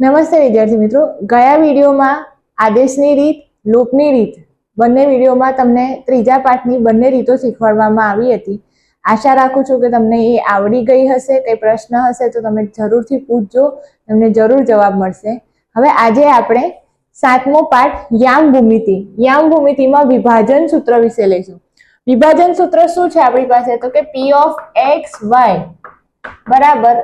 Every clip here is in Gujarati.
નમસ્તે વિદ્યાર્થી મિત્રો. ગયા વિડીયોમાં આદેશની રીત, લૂપની રીત, બંને વિડીયોમાં તમને ત્રીજા પાઠની બંને રીતો શીખવાડવામાં આવી હતી. આશા રાખું છું કે તમને એ આવડી ગઈ હશે, કંઈ પ્રશ્ન હશે તો તમે જરૂરથી પૂછજો, તમને જરૂર જવાબ મળશે. હવે આજે આપણે સાતમો પાઠ યામ ભૂમિતિ યામ ભૂમિતિમાં વિભાજન સૂત્ર વિશે લઈશું. વિભાજન સૂત્ર શું છે આપણી પાસે? તો કે પી ઓફ એક્સ વાય બરાબર.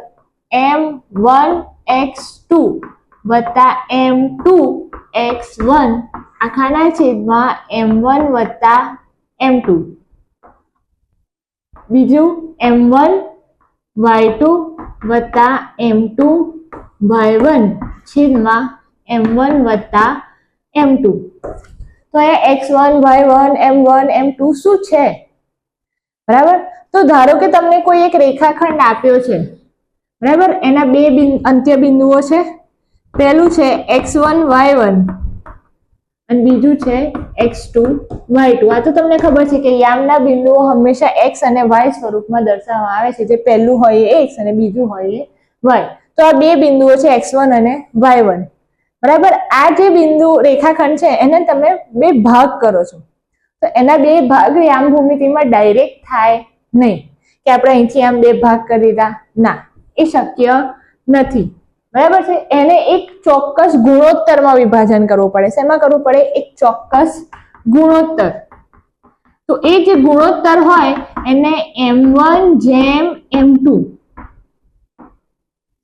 એમ વન એક્સ ટુ વત્તા એમ ટુ એક્સ વન. આખાના છેદમાં એમ વન વત્તા એમ ટુ. બીજું એમ વન વાય ટુ વત્તા એમ ટુ વાય વન છેદમાં એમ વન વત્તા એમ ટુ. તો એ x one, y one, m one, m two શું છે? બરાબર? તો ધારો કે તમને કોઈ એક રેખાખંડ આપ્યો છે. બરાબર? એના બે અંત્ય બિંદુઓ છે. પહેલું છે એક્સ વન, વાય વન. અને બીજું છે એક્સ ટુ, વાય ટુ. આ તો તમને ખબર છે કે યામના બિંદુઓ હંમેશા એક્સ અને વાય સ્વરૂપમાં દર્શાવવામાં આવે છે. જે પહેલું હોય એક્સ અને બીજું હોય એ વાય. તો આ બે બિંદુઓ છે એક્સ વન અને વાય વન. બરાબર? આ જે બિંદુ રેખાખંડ છે, એને તમે બે ભાગ કરો છો. તો એના બે ભાગ યામ ભૂમિતિમાં ડાયરેક્ટ થાય નહીં. કે આપણે અહીંથી આમ બે ભાગ કરી દીધા? ના. એ શક્ય નથી. બરાબર છે? એને એક ચોક્કસ ગુણોત્તરમાં વિભાજન કરવું પડે શેમાં કરવું પડે એક ચોક્કસ ગુણોત્તર. તો એ જે ગુણોત્તર હોય, એને એમ વન જેમ એમ ટુ.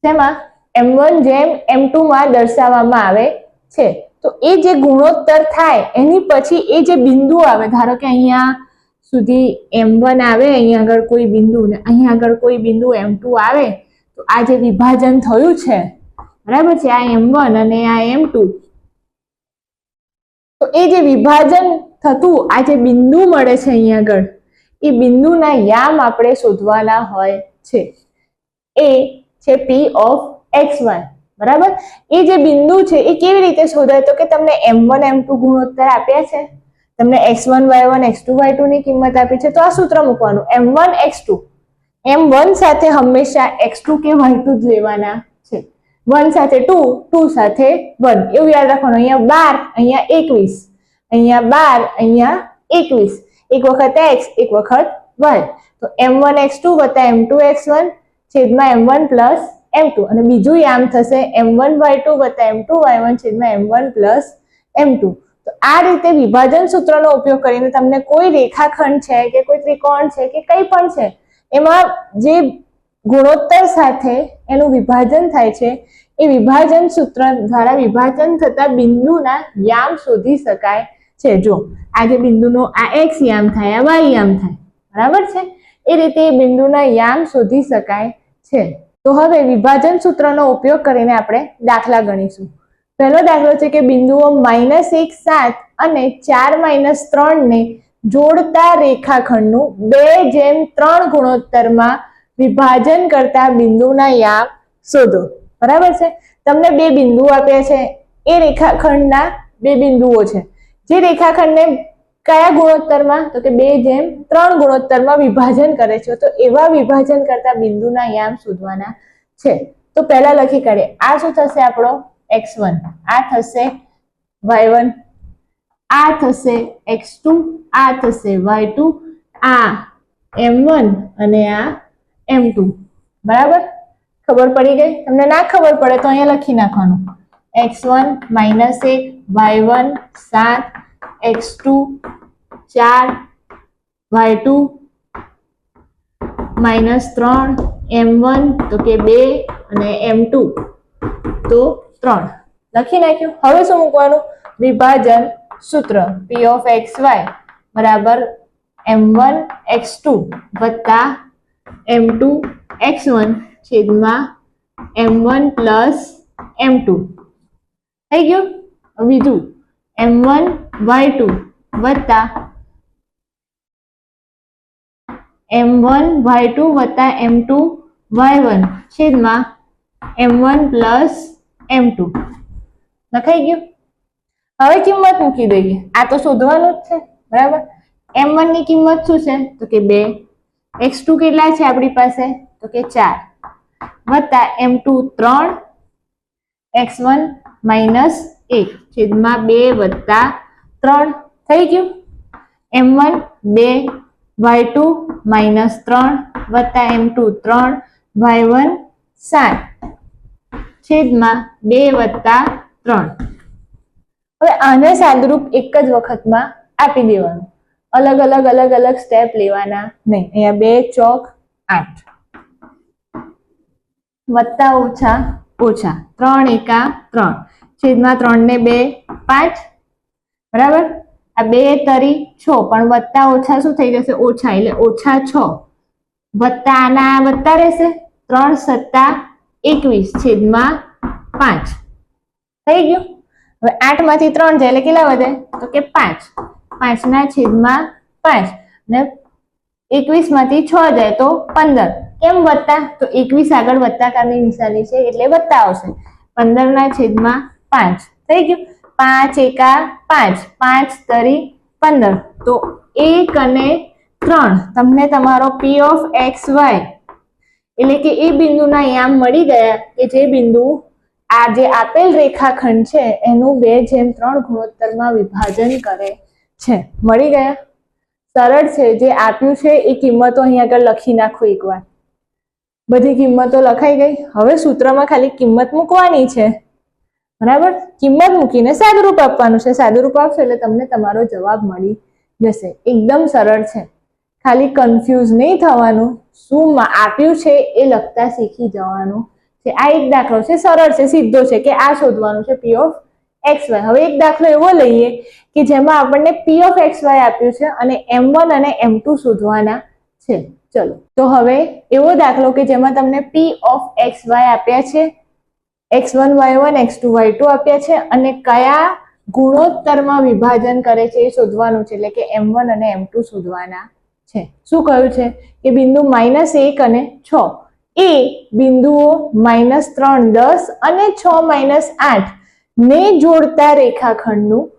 શેમાં? એમ વન જેમ એમ ટુ માં દર્શાવવામાં આવે છે. તો એ જે ગુણોત્તર થાય, એની પછી એ જે બિંદુ આવે, ધારો કે અહીંયા સુધી એમ વન આવે, અહીંયા આગળ કોઈ બિંદુ ને, અહીંયા આગળ કોઈ બિંદુ એમ ટુ આવે તો આ જે વિભાજન થયું છે, બરાબર છે? આ એમ વન અને આ એમ ટુ. તો એ જે વિભાજન થતું, આ જે બિંદુ મળે છે અહીંયા આગળ, એ બિંદુના યામ આપણે શોધવાના હોય છે. એ છે પી ઓફ એક્સ વાય બરાબર? એ જે બિંદુ છે, એ કેવી રીતે શોધાય? તો કે તમને એમ વન, એમ ટુ ગુણોત્તર આપ્યા છે. તમને x one y one x two y two ની કિંમત આપી છે. તો આ સૂત્ર મૂકવાનું, m one x two m one સાથે હંમેશા એક્સ ટુ કે વાય ટુ જ લેવાના છે. વન સાથે ટુ ટુ સાથે વન એવું યાદ રાખવાનું. અહીંયા બાર, અહીંયા એકવીસ. અહીંયા બાર, અહીંયા એકવીસ. એક વખત એક્સ એક વખત વાય તો એમ વન એક્સ ટુ વત્તા એમ ટુ એક્સ વન છેદમાં m one plus m two અને બીજું આમ થશે એમ વન વાય ટુ વત્તા એમ ટુ વાય વન છેદમાં m one plus m two તો આ રીતે વિભાજન સૂત્રનો ઉપયોગ કરીને તમને કોઈ રેખાખંડ છે કે કોઈ ત્રિકોણ છે કે કંઈ પણ છે એમાં જે ગુણોત્તર સાથે એનું વિભાજન થાય છે, એ વિભાજન સૂત્ર દ્વારા વિભાજન થતા બિંદુના યામ શોધી શકાય છે. જો આ જે બિંદુનો આ એક્સ યામ થાય, આ વાય યામ થાય, બરાબર છે? એ રીતે બિંદુના યામ શોધી શકાય છે. તો હવે વિભાજન સૂત્રનો ઉપયોગ કરીને આપણે દાખલા ગણીશું. પહેલો દાખલો છે કે બિંદુઓ માઇનસ એક સાત અને ચાર માઇનસ ત્રણ ને જોડતા રેખાખંડનું બે જેમ ત્રણ ગુણોત્તરમાં વિભાજન કરતા બિંદુના યામ શોધો. બરાબર છે? તમને બે બિંદુ આપ્યા છે. એ રેખાખંડના બે બિંદુઓ છે. જે રેખાખંડને કયા ગુણોત્તરમાં? તો કે બે જેમ ત્રણ ગુણોત્તરમાં વિભાજન કરે છે. તો એવા વિભાજન કરતા બિંદુના યામ શોધવાના છે. તો પહેલા લખી કાઢીએ. આ શું થશે આપણો? X one. આ થશે વાય વન. આ થશે એક્સ ટુ, આ થશે વાય ટુ, આ એમ વન અને આ એમ ટુ. બરાબર? ખબર પડી ગઈ? તમને ના ખબર પડે તો અહીંયા લખી નાખવાનું. એક્સ વન માઇનસ એક વાય વન સાત, એક્સ ટુ ચાર, વાય ટુ માઇનસ ત્રણ, એમ વન તો કે બે અને એમ ટુ તો ત્રણ. લખી નાખ્યું. હવે શું મૂકવાનું? વિભાજન સૂત્ર પી ઓફ એક્સ વાય બરાબર એમ વન એક્સ ટુ વત્તા એમ ટુ એક્સ વન છેદમાં m one plus m two થઈ ગયું બીજું એમ વન વાય ટુ વત્તા એમ વન વાય ટુ વત્તા એમ ટુ વાય વન છેદમાં m one plus m two લખાઈ ગયું હવે કિંમત મૂકી દઈએ. આ તો શોધવાનું જ છે, બરાબર? એમ વનની કિંમત શું છે? તો કે બે. એક્સ ટુ કેટલા છે આપણી પાસે? તો કે ચાર. વત્તા એમ ટુ ત્રણ. એક્સ વન માઇનસ એક. છેદમાં બે વત્તા ત્રણ. થઈ ગયું? એમ વન બે વાય ટુ માઇનસ ત્રણ વત્તા એમ ટુ ત્રણ. વાય વન સાત. છેદમાં બે વત્તા ત્રણ. હવે આને સાદુરૂપ એક જ વખતમાં આપી દેવાનું. અલગ અલગ અલગ અલગ સ્ટેપ લેવાના નહીં. અહીંયા બે, ચોક, આઠ. વત્તા ઓછા ઓછા ત્રણ એકા ત્રણ. છેદમાં ત્રણ ને બે, પાંચ. બરાબર? આ બે તરી છ. પણ વત્તા ઓછા શું થઈ જશે? ઓછા. એટલે ઓછા છ. વત્તા આના વત્તા રહેશે. ત્રણ સત્તા એકવીસ. છેદમાં પાંચ. થઈ ગયું? હવે આઠમાંથી ત્રણ જાય એટલે કેટલા વધે? તો કે પાંચ. પાંચના છેદમાં પાંચ. ને એકવીસમાંથી છ જાય તો પંદર. કેમ વધતા? તો એકવીસ આગળ વત્તાકારની નિશાની છે એટલે વધતા આવશે. પંદર ના છેદમાં પાંચ. થઈ ગયું? પાંચ એકા પાંચ. પાંચ તરી પંદર. તો એક અને ત્રણ. તમને તમારો પી ઓફ એક્સ વાય એટલે કે એ બિંદુના યામ મળી ગયા કે જે બિંદુ આ જે આપેલ રેખાખંડ છે, એનું બે જેમ ત્રણ ગુણોત્તરમાં વિભાજન કરે છે. મળી ગયા? સરળ છે. જે આપ્યું છે, એ કિંમતો અહીં આગળ લખી નાખો એકવાર. બધી કિંમતો લખાઈ ગઈ? હવે સૂત્રમાં ખાલી કિંમત મૂકવાની છે. બરાબર? કિંમત મૂકીને સાદુરૂપ આપવાનું છે. સાદુરૂપ આપશો એટલે તમને તમારો જવાબ મળી જશે. એકદમ સરળ છે. ખાલી કન્ફ્યુઝ નહીં થવાનું. શું આપ્યું છે, એ લખતા શીખી જવાનું. છે આ એક દાખલો છે, સરળ છે, સીધો છે કે આ શોધવાનું છે પી ઓફ એક્સ વાય હવે એક દાખલો એવો લઈએ કે જેમાં આપણને પી ઓફ એક્સ વાય આપ્યું છે અને એમ વન અને એમ ટુ શોધવાના છે. ચલો. તો હવે એવો દાખલો કે જેમાં તમને પી ઓફ એક્સ વાય આપ્યા છે x one y one x two y two આપ્યા છે અને કયા ગુણોત્તરમાં વિભાજન કરે છે એ શોધવાનું છે. એટલે કે એમ વન અને એમ ટુ શોધવાના છે. શું કહ્યું છે? કે બિંદુ માઇનસ એક અને છ. એ બિંદુઓ માઇનસ ત્રણ, દસ અને છ માઇનસ આઠ ને જોડતા રેખાખંડનું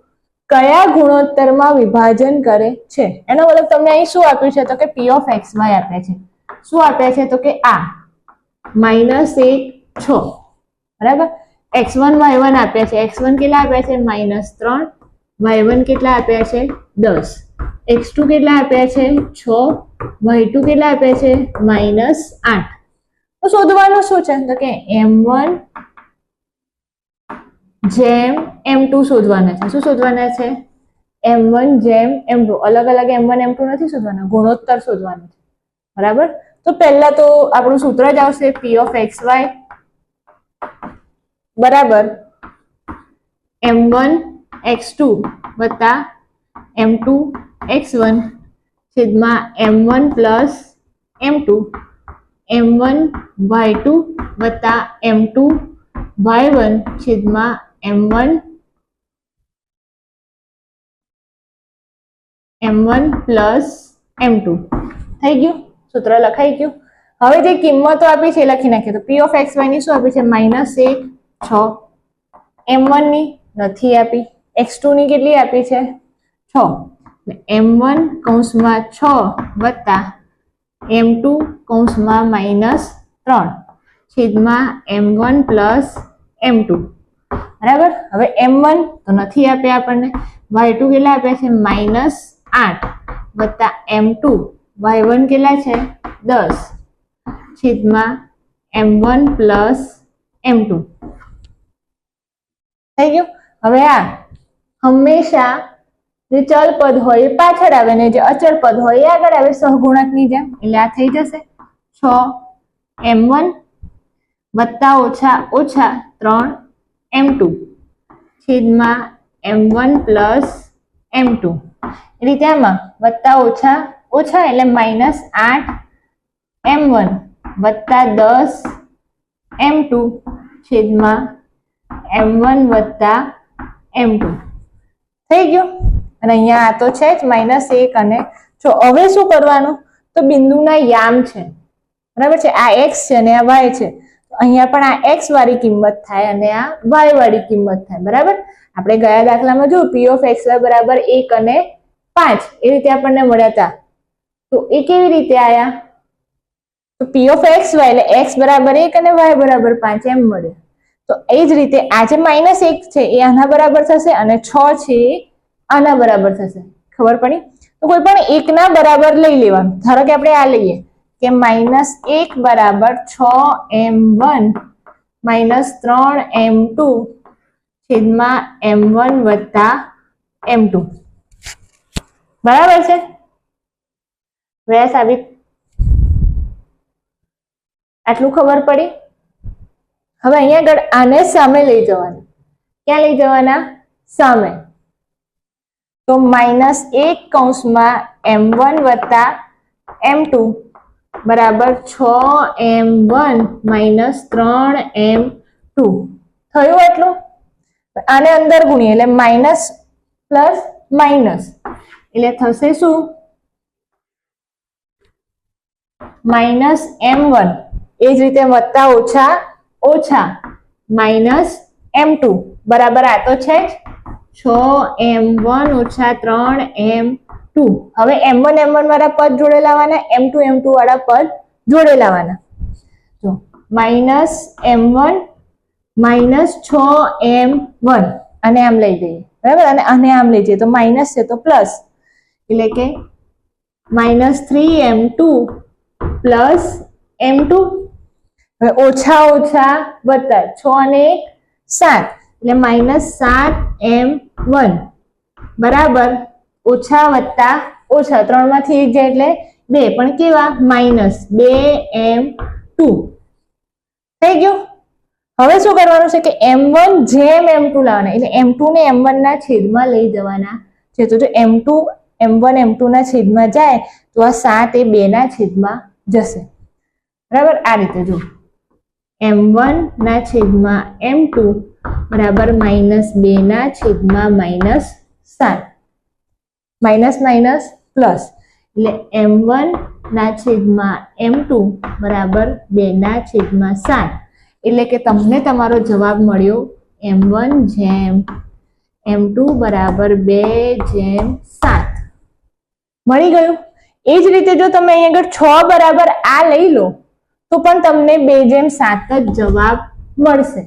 કયા ગુણોત્તરમાં વિભાજન કરે છે? એનો મતલબ તમને અહીં શું આપ્યું છે? તો કે પી ઓફ એક્સ વાય આપે છે. શું આપ્યા છે? તો કે આ માઇનસ એક, છ. બરાબર? એક્સ વન વાય વન આપ્યા છે. એક્સ વન કેટલા આપ્યા છે? માઇનસ ત્રણ. વાય વન કેટલા આપ્યા છે? દસ. એક્સ ટુ કેટલા આપ્યા છે? છ. વાય ટુ કેટલા આપ્યા છે? માઇનસ આઠ. તો શોધવાનું શું છે? તો કે એમ વન જેમ એમ ટુ શોધવાના છે. શું શોધવાના છે? એમ વન જેમ એમ ટુ અલગ અલગ એમ વન એમ ટુ નથી શોધવાના. ગુણોત્તર શોધવાનું છે. બરાબર? તો પહેલા તો આપણું સૂત્ર જ આવશે પી ઓફ એક્સ વાય બરાબર? એમ વન એક્સ ટુ વત્તા એમ ટુ એક્સ વન છેદમાં m one plus m two m one y two વત્તા એમ ટુ વાય વન છેદમાં m one m one plus m two. થઈ ગયું? સૂત્ર લખાઈ ગયું? હવે જે કિંમતો આપી છે લખી નાખીએ. તો પી ઓફ એક્સ વાયની શું આપી છે? માઇનસ એક, છ. એમ વનની નથી આપી. એક્સ ટુ ની કેટલી આપી છે? છ. એમ વન કૌંસમાં છ વત્તા એમ ટુ કૌંસમાં માઇનસ ત્રણ. છેદમાં m one plus m two. બરાબર? હવે એમ વન તો નથી આપ્યા આપણને. વાય ટુ કેટલા આપ્યા છે? માઇનસ આઠ. વત્તા એમ ટુ. વાય વન કેટલા છે? દસ. છેદમાં m one plus m two. થઈ ગયું? હવે આ હંમેશા જે ચલ પદ હોય એ પાછળ આવે ને જે અચળ પદ હોય એ આગળ આવે સહગુણકની જેમ. એટલે આ થઈ જશે. છ, એમ વન વત્તા ઓછા ઓછા ત્રણ એમ ટુ. છેદમાં m one plus m two. એ રીતે આમાં વત્તા ઓછા ઓછા એટલે માઇનસ આઠ એમ વન વત્તા દસ એમ ટુ છેદમાં એમ વન વત્તા એમ ટુ. થઈ ગયું? અને અહીંયા આ તો છે જ માઇનસ એક અને જો હવે શું કરવાનું? તો બિંદુના યામ છે. બરાબર છે? આ એક્સ છે અને આ વાય છે. અહીંયા પણ આ એક્સ વાળી કિંમત થાય અને આ વાય વાળી કિંમત થાય. બરાબર? આપણે ગયા દાખલામાં જોયું પી ઓફ એક્સ વાય બરાબર એક અને પાંચ એ રીતે આપણને મળ્યા હતા તો એ કેવી રીતે આયા? તો પી ઓફ એક્સ વાય એટલે એક્સ બરાબર એક અને વાય બરાબર પાંચ એમ મળ્યું. તો એ જ રીતે આ જે માઇનસ એક છે એ આના બરાબર થશે અને છ છે આના બરાબર થશે. ખબર પડી? તો કોઈ પણ એકના બરાબર લઈ લેવાનું. ધારો કે આપણે આ લઈએ કે માઇનસ એક બરાબર છ એમ વન માઇનસ ત્રણ એમ ટુ છેદમાં એમ વન વત્તા એમ ટુ. બરાબર છે? વ્યાસ આવી. આટલું ખબર પડી? હવે અહીંયા આગળ આને સામે લઈ જવાના. ક્યાં લઈ જવાના? સામે. તો માઇનસ એક કૌંસમાં એમ વન વત્તા એમ ટુ. બરાબર છ એમ વન માઇનસ ત્રણ એમ ટુ. થયું એટલું? આને અંદર ગુણીએ, એટલે માઇનસ પ્લસ માઇનસ એટલે થશે શું? Minus M one. એ જ રીતે વત્તા ઓછા ઓછા માઇનસ એમ ટુ. બરાબર આ તો છે જ? છ એમ વન ઓછા ત્રણ એમ ટુ. હવે એમ વન એમ વન વાળા પદ જોડે લાવવાના એમ ટુ એમ ટુ વાળા પદ જોડે લાવવાના. જો માઇનસ એમ વન માઇનસ છ એમ વન. અને આમ લઈ જઈએ. બરાબર? અને આને આમ લઈ જઈએ. તો માઇનસ છે તો પ્લસ. એટલે કે minus three m two plus m two. હવે ઓછા ઓછા વત્તા છ અને એક સાત. એટલે માઇનસ સાત એમ વન. બરાબર. ઓછા વત્તા ઓછા ત્રણમાંથી એક જાય એટલે બે. પણ કેવા? માઇનસ બે એમ ટુ. થઈ ગયું? હવે શું કરવાનું છે કે એમ વન જેમ એમ ટુ લાવવાના. એટલે એમ ટુ ને એમ વન ના છેદમાં લઈ જવાના. છે તો જો m two, m one, m two ના છેદમાં જાય, તો આ સાત એ બે ના છેદમાં જશે. બરાબર? આ રીતે જો. એમ વનના છેદમાં એમ ટુ બરાબર માઇનસ બેના છેદમાં માઇનસ સાત. Minus minus plus. એટલે એમ વન ના છેદમાં એમ ટુ બરાબર બે ના છેદમાં સાત. એટલે કે તમને તમારો જવાબ મળ્યો એમ વન જેમ એમ ટુ બરાબર બે જેમ સાત. મળી ગયું? એ જ રીતે જો તમે અહીં આગળ છ બરાબર આ લઈ લો તો પણ તમને બે જેમ સાત જ જવાબ મળશે.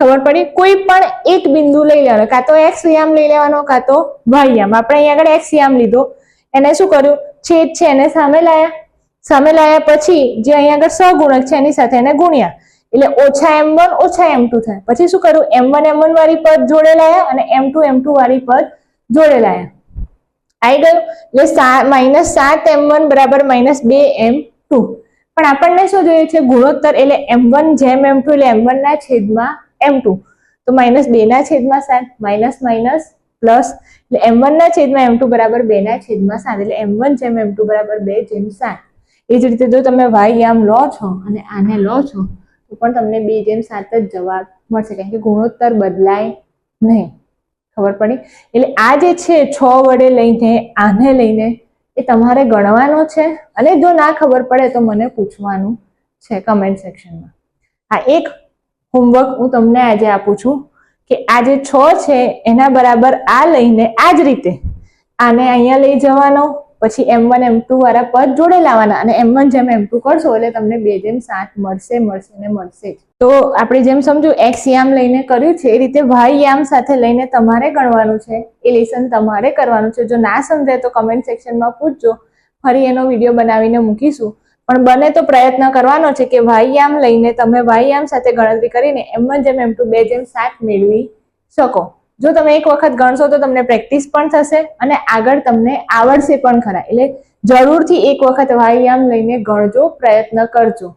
ખબર પડી? કોઈ પણ એક બિંદુ લઈ લેવાનો. કાં તો એક્સ યામ લઈ લેવાનો, કાં તો વાય યામ. આપણે અહીં આગળ એક્સ યામ લીધો. એને શું કર્યું? છેદ છે, એને સામે લાયા. સામે લાયા પછી જે અહીંયા આગળ સહગુણક છે, એની સાથે એને ગુણ્યા. એટલે ઓછા એમ વન, ઓછા એમ ટુ થાય. પછી શું કર્યું? એમ વન એમ વન વાળી પદ જોડે લાયા અને એમ ટુ એમ ટુ વાળી પદ જોડે લાયા. આવી ગયું? એટલે માઇનસ સાત એમ વન બરાબર માઇનસ બે એમ ટુ. પણ આપણને શું જોઈએ છે? ગુણોત્તર એટલે એમ વન જેમ એમ ટુ એટલે એમ વન ના છેદમાં એમ ટુ. તો માઇનસ બે ના છેદમાં સાત, માઇનસ માઇનસ પ્લસ એટલે એમ વન ના છેદમાં એમ ટુ બરાબર બે ના છેદમાં સાત એટલે એમ વન જેમ એમ ટુ બરાબર બે જેમ સાત. એ જ રીતે જો તમે વાય આમ લો છો અને આને લો છો, તો પણ તમને બે જેમ સાત જ જવાબ મળશે. કારણ કે ગુણોત્તર બદલાય નહીં. ખબર પડી? એટલે આ જે છે, છ વડે લઈને, આને લઈને એ તમારે ગણવાનો છે? અને જો ના ખબર પડે તો મને પૂછવાનું છે કમેન્ટ સેક્શનમાં આ એક હોમવર્ક હું તમને આજે આપું છું કે આ જે છ છે, એના બરાબર આ લઈને આ જ રીતે આને અહીંયા લઈ જવાનો. પછી એમ વન એમ ટુ વાળા પદ જોડે લાવવાના અને એમ વન જેમ એમ ટુ કરશો એટલે તમને બે જેમ સાત મળશે મળશે ને મળશે તો આપણે જેમ સમજુ એક્સ યામ લઈને કર્યું છે, એ રીતે વાય યામ સાથે લઈને તમારે ગણવાનું છે, એ લેસન તમારે કરવાનું છે. જો ના સમજાય તો કમેન્ટ સેક્શનમાં પૂછજો, ફરી એનો વીડિયો બનાવીને મૂકીશું. પણ બને તો પ્રયત્ન કરવાનો છે કે વાય યામ લઈને તમે વાય યામ સાથે ગણતરી કરીને એમ જેમ એમ ટુ બે જેમ સાત મેળવી શકો. જો તમે એક વખત ગણશો તો તમને પ્રેક્ટિસ પણ થશે અને આગળ તમને આવડશે પણ ખરા. એટલે જરૂરથી એક વખત વ્યાયામ લઈને ગણજો, પ્રયત્ન કરજો.